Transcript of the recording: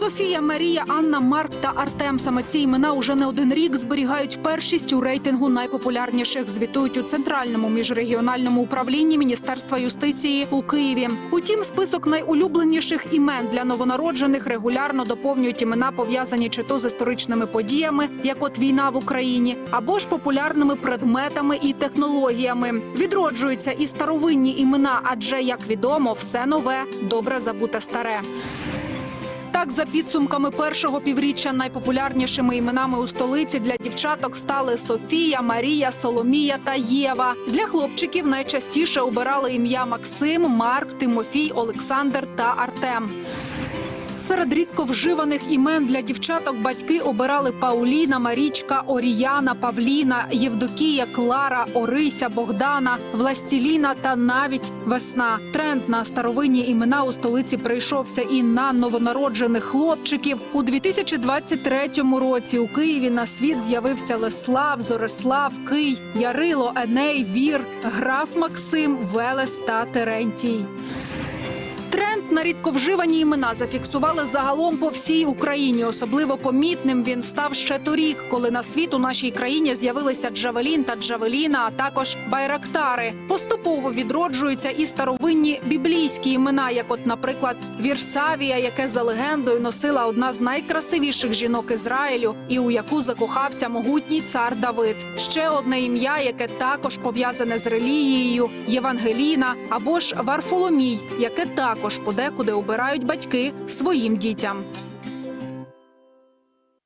Софія, Марія, Анна, Марк та Артем. Саме ці імена уже не один рік зберігають першість у рейтингу найпопулярніших. Звітують у центральному міжрегіональному управлінні Міністерства юстиції у Києві. Утім, список найулюбленіших імен для новонароджених регулярно доповнюють імена, пов'язані чи то з історичними подіями, як от війна в Україні, або ж популярними предметами і технологіями. Відроджуються і старовинні імена, адже як відомо, все нове добре забуте старе. Так, за підсумками першого півріччя найпопулярнішими іменами у столиці для дівчаток стали Софія, Марія, Соломія та Єва. Для хлопчиків найчастіше обирали ім'я Максим, Марк, Тимофій, Олександр та Артем. Серед рідко вживаних імен для дівчаток батьки обирали Пауліна, Марічка, Оріяна, Павліна, Євдокія, Клара, Орися, Богдана, Властіліна та навіть Весна. Тренд на старовинні імена у столиці прийшовся і на новонароджених хлопчиків. У 2023 році у Києві на світ з'явився Леслав, Зорислав, Кий, Ярило, Еней, Вір, граф Максим, Велес та Терентій. Тренд на рідковживані імена зафіксували загалом по всій Україні. Особливо помітним він став ще торік, коли на світ у нашій країні з'явилися Джавелін та Джавеліна, а також Байрактари. Поступово відроджуються і старовинні біблійські імена, як, от, наприклад, Вірсавія, яке за легендою носила одна з найкрасивіших жінок Ізраїлю, і у яку закохався могутній цар Давид. Ще одне ім'я, яке також пов'язане з релігією Євангеліна або ж Варфоломій, яке також подекуди обирають батьки своїм дітям.